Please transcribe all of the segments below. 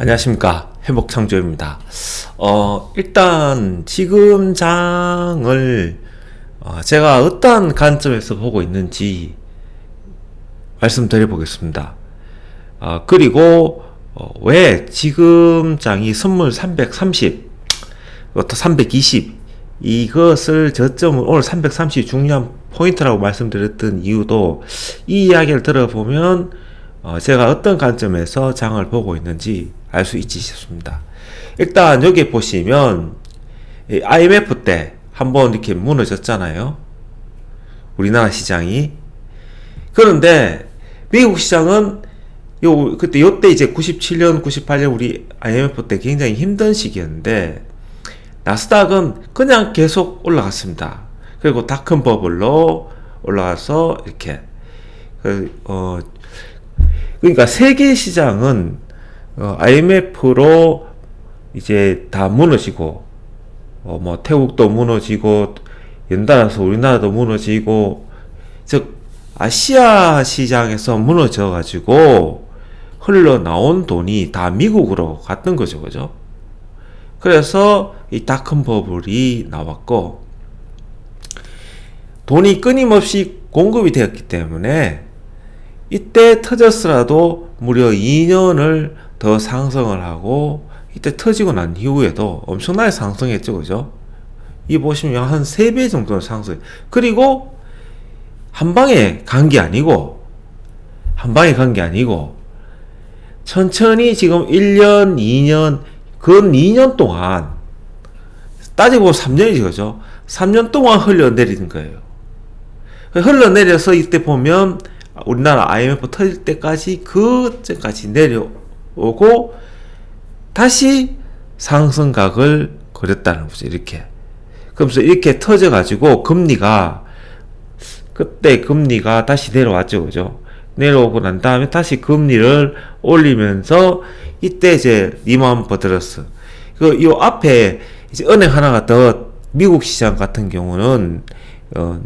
안녕하십니까 회복창조입니다. 어 일단 지금 장을 어, 제가 어떠한 관점에서 보고 있는지 말씀드려 보겠습니다. 어, 그리고 어, 왜 지금 장이 선물 330, 또320 이것을 저점을 오늘 330 중요한 포인트라고 말씀드렸던 이유도 이 이야기를 들어보면 어, 제가 어떤 관점에서 장을 보고 있는지 알 수 있지 싶습니다. 일단 여기 보시면 IMF 때 한번 이렇게 무너졌잖아요. 우리나라 시장이. 그런데 미국 시장은 요 그때 요때 이제 97년, 98년 우리 IMF 때 굉장히 힘든 시기였는데 나스닥은 그냥 계속 올라갔습니다. 그리고 다큰 버블로 올라가서 이렇게 그, 어 그러니까 세계 시장은 어, IMF로 이제 다 무너지고 어, 뭐 태국도 무너지고 연달아서 우리나라도 무너지고 즉 아시아 시장에서 무너져 가지고 흘러나온 돈이 다 미국으로 갔던 거죠. 그죠? 그래서 이 다큰 버블이 나왔고 돈이 끊임없이 공급이 되었기 때문에 이때 터졌으라도 무려 2년을 더 상승을 하고 이때 터지고 난 이후에도 엄청나게 상승했죠. 그죠? 이 보시면 한 3배 정도는 상승. 그리고 한 방에 간 게 아니고 한 방에 간 게 아니고 천천히 지금 1년, 2년, 근 2년 동안 따지고 3년이죠. 그죠? 3년 동안 흘러내리는 거예요. 흘러내려서 이때 보면 우리나라 IMF 터질 때까지 그때까지 내려 오고 다시 상승각을 그렸다는 거죠. 이렇게. 그러면서 이렇게 터져가지고 금리가 그때 금리가 다시 내려왔죠. 그죠? 내려오고 난 다음에 다시 금리를 올리면서 이때 이제 리먼 버드러스 그 요 앞에 이제 은행 하나가 더 미국 시장 같은 경우는 어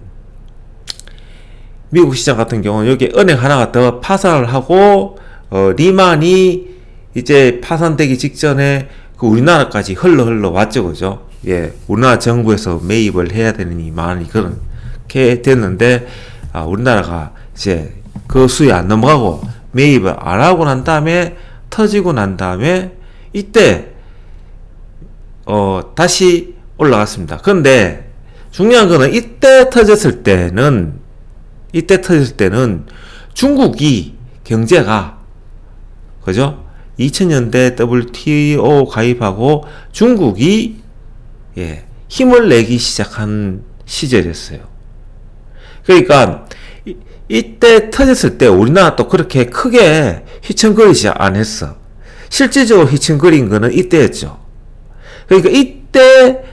미국 시장 같은 경우는 여기 은행 하나가 더 파산을 하고 어, 리만이 이제 파산되기 직전에 그 우리나라까지 흘러 흘러 왔죠, 그죠? 예, 우리나라 정부에서 매입을 해야 되는 많이 그렇게 됐는데 아, 우리나라가 이제 그 수에 안 넘어가고 매입을 안 하고 난 다음에 터지고 난 다음에 이때 어 다시 올라갔습니다. 그런데 중요한 거는 이때 터졌을 때는 이때 터졌을 때는 중국이 경제가 그죠? 2000년대 WTO 가입하고 중국이 예, 힘을 내기 시작한 시절이었어요. 그러니까 이, 이때 터졌을 때 우리나라 또 그렇게 크게 휘청거리지 않았어. 실질적으로 휘청거린 거는 이때였죠. 그러니까 이때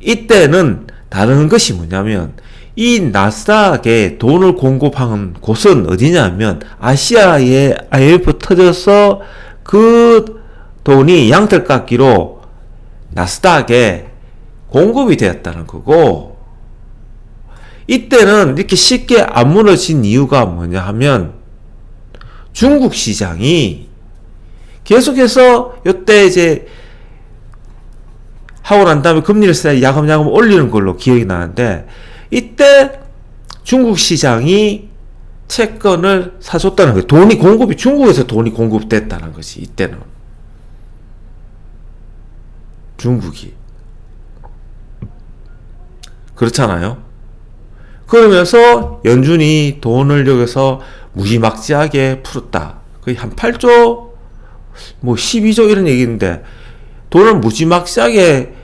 이때는 다른 것이 뭐냐면 이 나스닥에 돈을 공급하는 곳은 어디냐면 아시아에 IMF 터져서 그 돈이 양털깎기로 나스닥에 공급이 되었다는 거고 이때는 이렇게 쉽게 안 무너진 이유가 뭐냐 하면 중국 시장이 계속해서 이때 이제 하고 난 다음에 금리를 야금야금 올리는 걸로 기억이 나는데 이때 중국 시장이 채권을 사줬다는 거예요. 돈이 공급이 중국에서 돈이 공급됐다는 것이 이때는 중국이 그렇잖아요. 그러면서 연준이 돈을 여기서 무지막지하게 풀었다. 거의 한 8조, 뭐 12조 이런 얘기인데 돈을 무지막지하게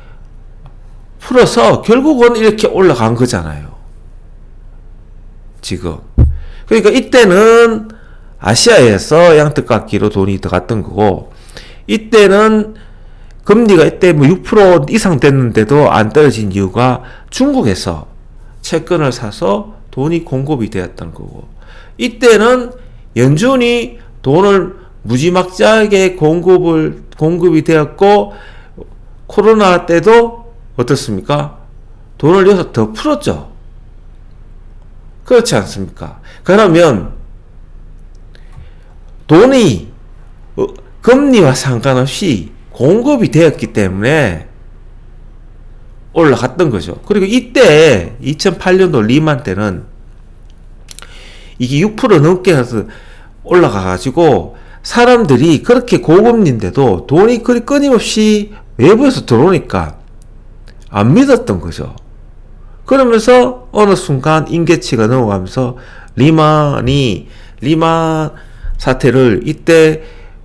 풀어서 결국은 이렇게 올라간 거잖아요. 지금. 그러니까 이때는 아시아에서 양떡깎기로 돈이 들어갔던 거고, 이때는 금리가 이때 뭐 6% 이상 됐는데도 안 떨어진 이유가 중국에서 채권을 사서 돈이 공급이 되었던 거고, 이때는 연준이 돈을 무지막지하게 공급을, 공급이 되었고, 코로나 때도 어떻습니까? 돈을 여기서 더 풀었죠. 그렇지 않습니까? 그러면 돈이 어, 금리와 상관없이 공급이 되었기 때문에 올라갔던 거죠. 그리고 이때 2008년도 리만 때는 이게 6% 넘게 해서 올라가 가지고 사람들이 그렇게 고금리인데도 돈이 그리 끊임없이 외부에서 들어오니까 안 믿었던 거죠. 그러면서 어느 순간 임계치가 넘어가면서 리만이 리만 사태를 이때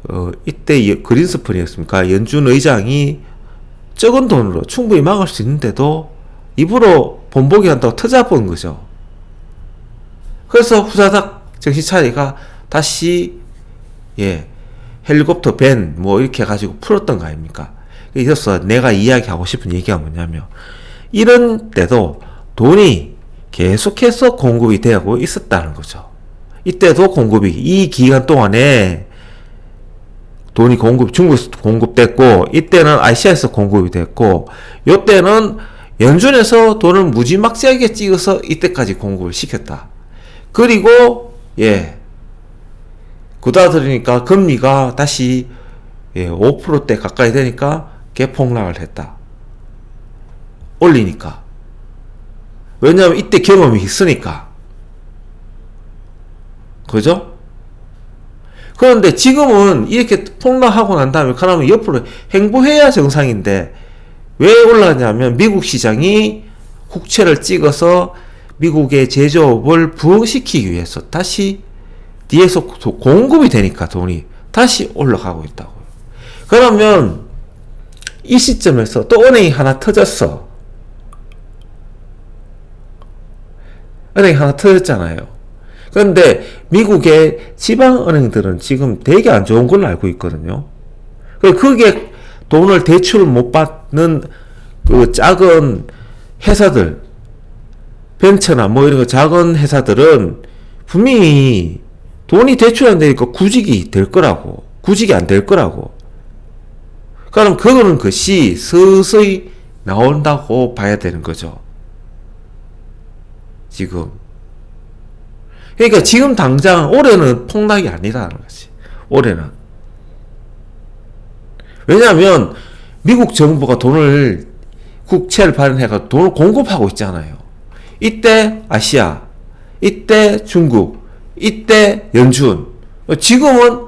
어 이때 예- 그린스펀이었습니까? 연준 의장이 적은 돈으로 충분히 막을 수 있는데도 입으로 본보기 한다고 터잡은 거죠. 그래서 후다닥 정신 차리가 다시 예 헬리콥터 밴 뭐 이렇게 해가지고 풀었던 거 아닙니까? 이어서 내가 이야기하고 싶은 얘기가 뭐냐면 이런 때도 돈이 계속해서 공급이 되고 있었다는 거죠. 이때도 공급이 이 기간 동안에 돈이 공급 중국에서 공급됐고 이때는 아시아에서 공급이 됐고 요때는 연준에서 돈을 무지막지하게 찍어서 이때까지 공급을 시켰다. 그리고 예 굳어들으니까 금리가 다시 예, 5%대 가까이 되니까 개폭락을 했다. 올리니까. 왜냐하면 이때 경험이 있으니까. 그죠? 그런데 지금은 이렇게 폭락하고 난 다음에 그러면 옆으로 행보해야 정상인데 왜 올라가냐면 미국 시장이 국채를 찍어서 미국의 제조업을 부흥시키기 위해서 다시 뒤에서 도- 공급이 되니까 돈이 다시 올라가고 있다고요. 그러면 이 시점에서 또 은행이 하나 터졌어. 은행이 하나 터졌잖아요. 그런데 미국의 지방은행들은 지금 되게 안 좋은 걸로 알고 있거든요. 그 그게 돈을 대출을 못 받는 그 작은 회사들, 벤처나 뭐 이런 거 작은 회사들은 분명히 돈이 대출 안 되니까 구직이 될 거라고. 구직이 안 될 거라고. 그럼 그거는 것이 서서히 나온다고 봐야 되는 거죠. 지금. 그러니까 지금 당장 올해는 폭락이 아니라는 거지. 올해는. 왜냐하면 미국 정부가 돈을 국채를 발행해가 돈을 공급하고 있잖아요. 이때 아시아, 이때 중국, 이때 연준. 지금은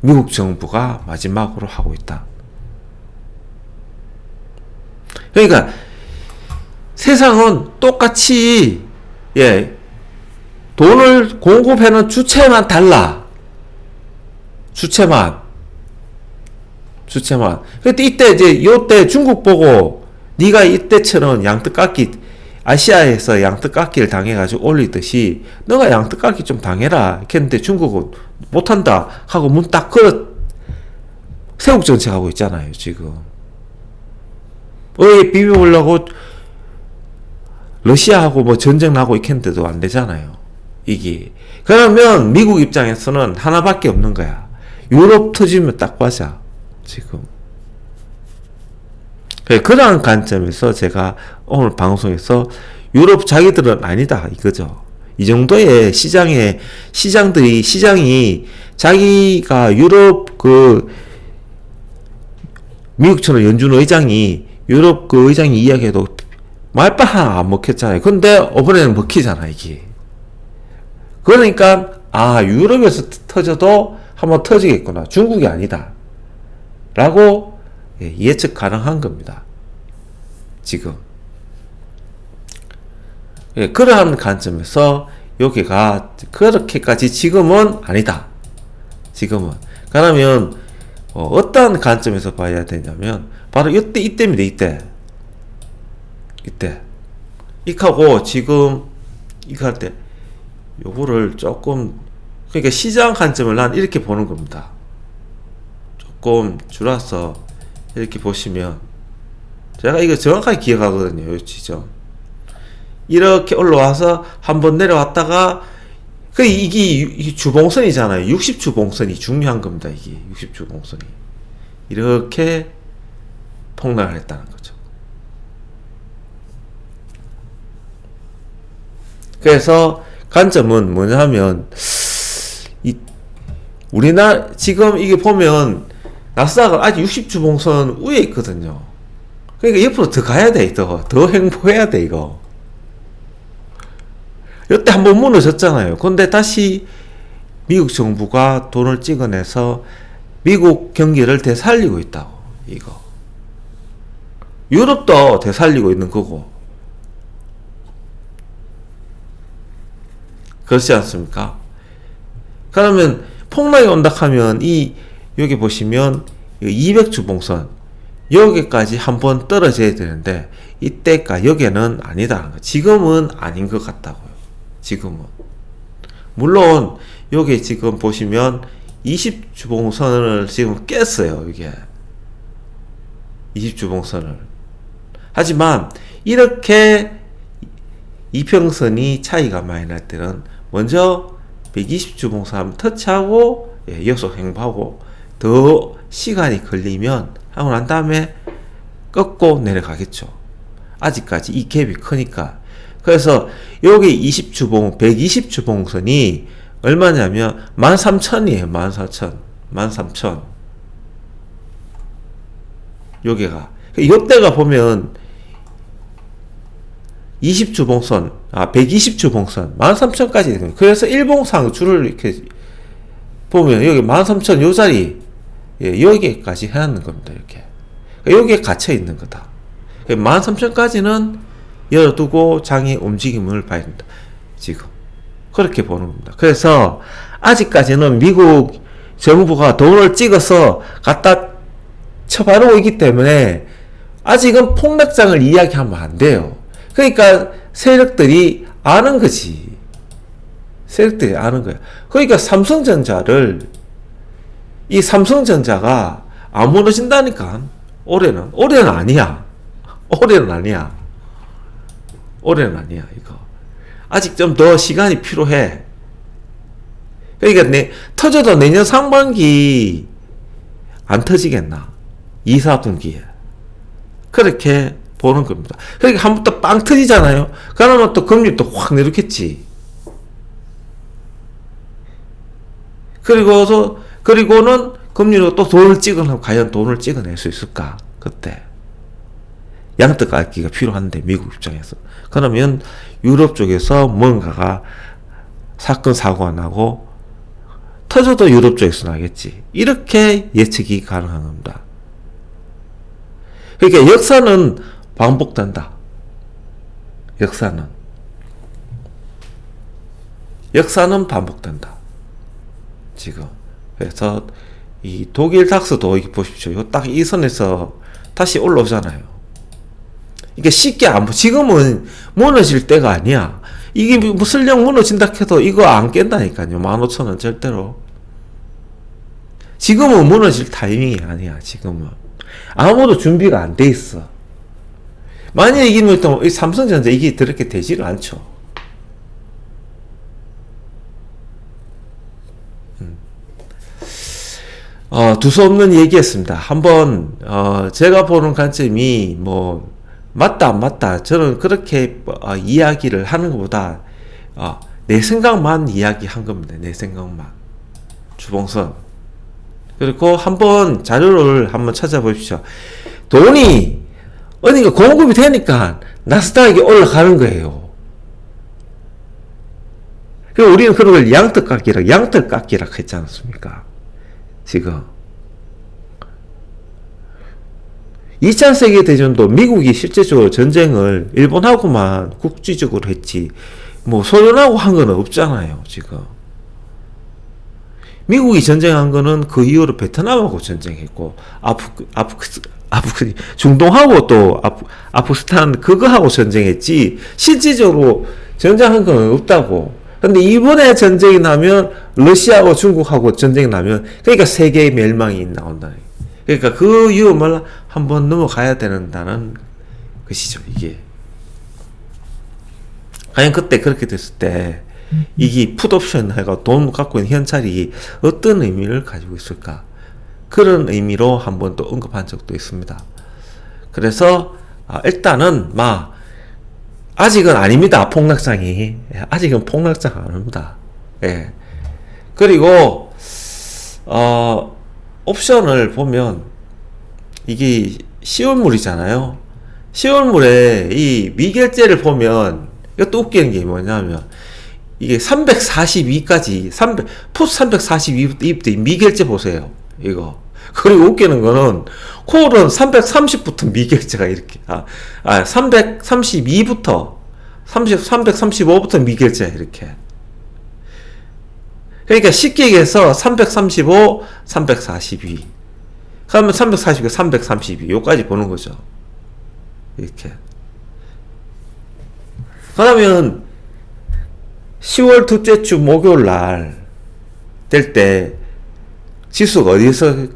미국 정부가 마지막으로 하고 있다. 그러니까 세상은 똑같이 예 돈을 공급하는 주체만 달라. 주체만. 주체만. 그때 이때 이제 요때 중국 보고 네가 이때처럼 양뜻깎기 아시아에서 양뜻깎기를 당해가지고 올리듯이 너가 양뜻깎기 좀 당해라. 했는데 중국은 못한다 하고 문 딱 걸어 세국 정책하고 있잖아요 지금. 왜 비벼보려고 러시아하고 뭐 전쟁 나고 있겠는데도 안 되잖아요. 이게. 그러면 미국 입장에서는 하나밖에 없는 거야. 유럽 터지면 딱 맞아. 지금. 그러한 관점에서 제가 오늘 방송에서 유럽 자기들은 아니다. 이거죠. 이 정도의 시장에, 시장들이, 시장이 자기가 유럽 그, 미국처럼 연준 의장이 유럽 그 의장이 이야기해도 말빨 하나 안 먹혔잖아요. 근데 이번에는 먹히잖아, 이게. 그러니까, 아, 유럽에서 터- 터져도 한번 터지겠구나. 중국이 아니다. 라고 예, 예측 가능한 겁니다. 지금. 예, 그러한 관점에서 여기가 그렇게까지 지금은 아니다. 지금은. 그러면 어, 어떠한 관점에서 봐야 되냐면 바로 이때 이때입니다. 이때. 이때. 이하고 지금 이거 할때 요거를 조금 그러니까 시장 관점을 난 이렇게 보는 겁니다. 조금 줄여서 이렇게 보시면 제가 이거 정확하게 기억하거든요. 요 지점. 이렇게 올라와서 한번 내려왔다가 그 이게, 주봉선이잖아요. 60 주봉선이 중요한 겁니다. 이게 60 주봉선이 이렇게 폭락을 했다는 거죠. 그래서 관점은 뭐냐면 이 우리나라 지금 이게 보면 나스닥은 아직 60주 봉선 위에 있거든요. 그러니까 옆으로 더 가야 돼, 더. 더 행보해야 돼, 이거. 이때 한번 무너졌잖아요. 근데 다시 미국 정부가 돈을 찍어내서 미국 경기를 되살리고 있다고, 이거. 유럽도 되살리고 있는 거고. 그렇지 않습니까? 그러면 폭락이 온다 하면 이 여기 보시면 200주 봉선 여기까지 한번 떨어져야 되는데 이때가 여기는 아니다. 지금은 아닌 것 같다고요. 지금은 물론 여기 지금 보시면 20주 봉선을 지금 깼어요. 이게 20주 봉선을 하지만 이렇게 이평선이 차이가 많이 날 때는 먼저 120주봉선 한번 터치하고 예, 이어서 행보하고 더 시간이 걸리면 하고 난 다음에 꺾고 내려가겠죠. 아직까지 이 갭이 크니까. 그래서 여기 20주봉, 120주봉선이 얼마냐면 13,000이에요. 14,000. 13,000. 여기가. 이때가 보면 20주 봉선, 아, 120주 봉선, 13,000까지 되는 거예요. 그래서 일봉상 줄을 이렇게 보면 여기 13,000 요 자리, 예, 여기까지 해놨는 겁니다. 이렇게. 그러니까 여기에 갇혀 있는 거다. 13,000까지는 열어두고 장이 움직임을 봐야 된다. 지금. 그렇게 보는 겁니다. 그래서 아직까지는 미국 정부가 돈을 찍어서 갖다 쳐바르고 있기 때문에 아직은 폭락장을 이야기하면 안 돼요. 그러니까 세력들이 아는 거지. 세력들이 아는 거야. 그러니까 삼성전자를 이 삼성전자가 안 무너진다니까. 올해는 올해는 아니야. 올해는 아니야. 올해는 아니야 이거. 아직 좀 더 시간이 필요해. 그러니까 내 터져도 내년 상반기 안 터지겠나? 2, 4분기에. 그렇게 보는 겁니다. 그러니까 한번 또 빵 터지잖아요. 그러면 또 금리 또확 내려겠지. 그리고서 그리고는 금리로 또 돈을 찍으면 과연 돈을 찍어낼 수 있을까? 그때 양떡 깎기가 필요한데 미국 입장에서 그러면 유럽 쪽에서 뭔가가 사건 사고가 나고 터져도 유럽 쪽에서 나겠지. 이렇게 예측이 가능한 겁니다. 그러니까 역사는 반복된다. 역사는. 역사는 반복된다. 지금. 그래서 이 독일 닥스도 여기 보십시오. 딱 이 선에서 다시 올라오잖아요. 이게 쉽게 안, 지금은 무너질 때가 아니야. 이게 뭐 설령 무너진다 해도 이거 안 깬다니까요. 15,000원 절대로. 지금은 무너질 타이밍이 아니야, 지금은. 아무도 준비가 안 돼 있어. 만약에 이기면 또 삼성전자 이게 그렇게 되지를 않죠. 음. 어, 두서 없는 얘기였습니다. 한번 어, 제가 보는 관점이 뭐 맞다 안 맞다 저는 그렇게 어, 이야기를 하는 것보다 어, 내 생각만 이야기한 겁니다. 내 생각만 주봉선 그리고 한번 자료를 한번 찾아보십시오. 돈이 어디가 공급이 되니까 나스닥이 올라가는 거예요. 그 우리는 그런 걸 양떡 깎기라 했지 않습니까? 지금. 2차 세계 대전도 미국이 실제적으로 전쟁을 일본하고만 국지적으로 했지, 뭐 소련하고 한 건 없잖아요, 지금. 미국이 전쟁한 거는 그 이후로 베트남하고 전쟁했고, 아프, 아프, 아프, 중동하고 또 아프, 아프스탄 그거하고 전쟁했지, 실질적으로 전쟁한 건 없다고. 근데 이번에 전쟁이 나면 러시아하고 중국하고 전쟁이 나면 그러니까 세계의 멸망이 나온다. 그러니까 그 위험을 한번 넘어가야 된다는 것이죠. 이게 과연 그때 그렇게 됐을 때 이게 풋옵션 해가 돈 갖고 있는 현찰이 어떤 의미를 가지고 있을까? 그런 의미로 한 번 또 언급한 적도 있습니다. 그래서 아, 일단은 막 아직은 아닙니다. 폭락장이. 예, 아직은 폭락장 아닙니다. 예. 그리고, 어, 옵션을 보면 이게 시월물이잖아요. 시월물에 이 미결제를 보면 이것도 웃기는 게 뭐냐면 이게 342까지 300 푸스 342부터 미결제 보세요. 이거. 그리고 웃기는 거는 콜은 330부터 미결제가 이렇게 아, 아 332부터 30 335부터 미결제 이렇게. 그러니까 쉽게 얘기해서 335, 342. 그러면 342, 332 요까지 보는 거죠. 이렇게. 그러면 10월 둘째 주 목요일 날 될 때 지수가 어디에서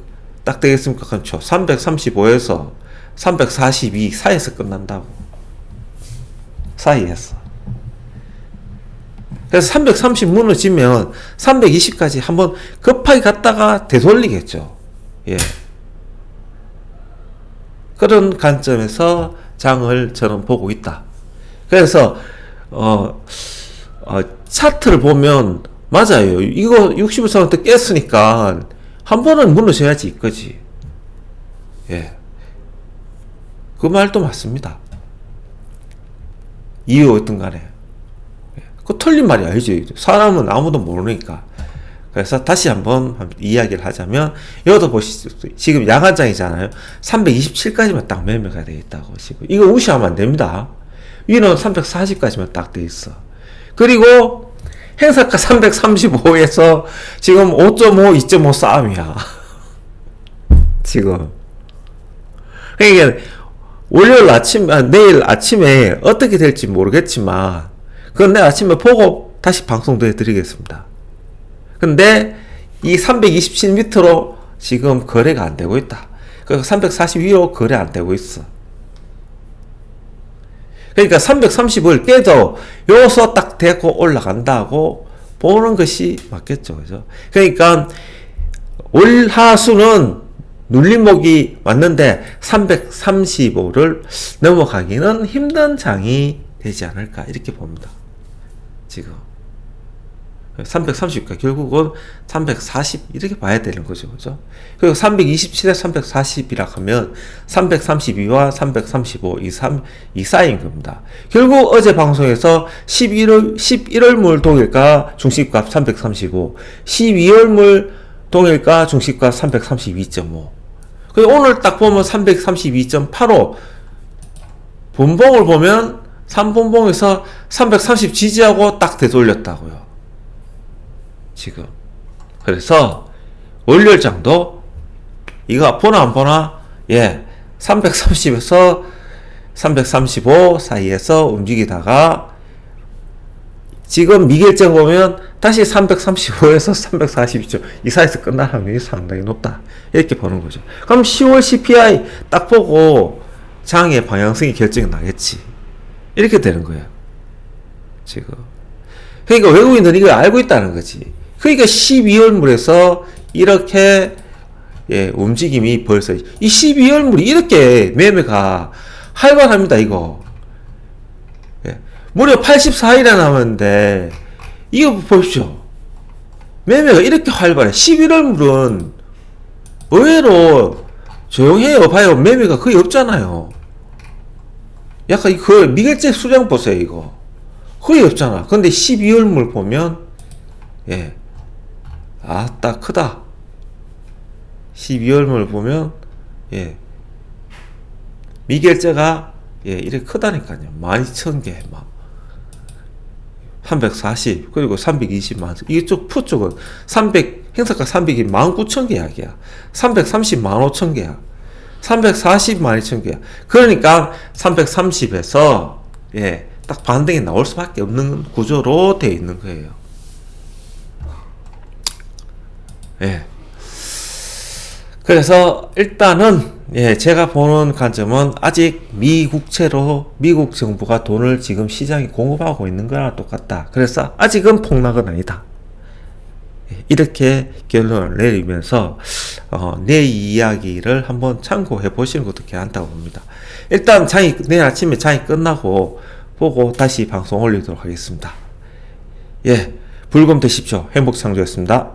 딱 되겠습니까? 그렇죠. 335에서 342 사이에서 끝난다고. 사이에서. 그래서 330 무너지면 320까지 한번 급하게 갔다가 되돌리겠죠. 예. 그런 관점에서 장을 저는 보고 있다. 그래서 어, 어 차트를 보면 맞아요. 이거 61선한테 깼으니까 한 번은 무너져야지 이거지. 예. 그 말도 맞습니다. 이유 어떤 간에. 예. 그 틀린 말이 아니지. 사람은 아무도 모르니까. 그래서 다시 한번 이야기를 하자면 이것도 보시죠. 지금 야간장이잖아요. 327까지만 딱 매매가 돼 있다고 지금. 이거 무시하면 안 됩니다. 위는 340까지만 딱 돼 있어. 그리고 행사가 335에서 지금 5.5, 2.5 싸움이야. 지금. 그러니까 월요일 아침, 아, 내일 아침에 어떻게 될지 모르겠지만, 그건 내일 아침에 보고 다시 방송도 해드리겠습니다. 근데 이 327m로 지금 거래가 안 되고 있다. 그 342로 거래 안 되고 있어. 그러니까 330을 깨도 요서 딱 대고 올라간다고 보는 것이 맞겠죠. 그죠? 그러니까 올 하수는 눌림목이 왔는데 335를 넘어가기는 힘든 장이 되지 않을까 이렇게 봅니다. 지금 330과 결국은 340 이렇게 봐야 되는 거죠. 그죠? 그리고 327에 340이라 하면 332와 335 이 3, 이 사이인 겁니다. 결국 어제 방송에서 11월 11월 물 동일가 중식값 335, 12월 물 동일가 중식값 332.5. 그리고 오늘 딱 보면 332.85 분봉을 보면 3분봉에서 330 지지하고 딱 되돌렸다고요. 지금. 그래서 월요일장도 이거 보나 안 보나? 예. 330에서 335 사이에서 움직이다가 지금 미결정 보면 다시 335에서 342점 이 사이에서 끝날 확률이 상당히 높다. 이렇게 보는 거죠. 그럼 10월 CPI 딱 보고 장의 방향성이 결정이 나겠지. 이렇게 되는 거예요. 지금. 그러니까 외국인들은 이걸 알고 있다는 거지. 그러니까 12월물에서 이렇게 예, 움직임이 벌써 이 12월물이 이렇게 매매가 활발합니다. 이거 예, 무려 84일이나 남았는데 이거 보십시오. 매매가 이렇게 활발해. 11월물은 의외로 조용해요. 봐요. 매매가 거의 없잖아요. 약간 그 미결제 수량 보세요. 이거 거의 없잖아. 근데 12월물 보면 예. 아따 크다. 12월물 보면 예. 미결제가 예 이렇게 크다니까요. 12,000개 막. 340 그리고 320만. 이쪽 푸 쪽은 300 행사가 300이 19,000개 약이야. 330 15,000개야. 340 12,000개야. 그러니까 330에서 예 딱 반등이 나올 수밖에 없는 구조로 되어 있는 거예요 예. 그래서 일단은 예, 제가 보는 관점은 아직 미국채로 미국 정부가 돈을 지금 시장에 공급하고 있는 거랑 똑같다. 그래서 아직은 폭락은 아니다. 예, 이렇게 결론을 내리면서 어, 내 이야기를 한번 참고해 보시는 것도 괜찮다고 봅니다. 일단 장이 내일 아침에 장이 끝나고 보고 다시 방송 올리도록 하겠습니다. 예, 불금 되십시오. 행복 창조였습니다.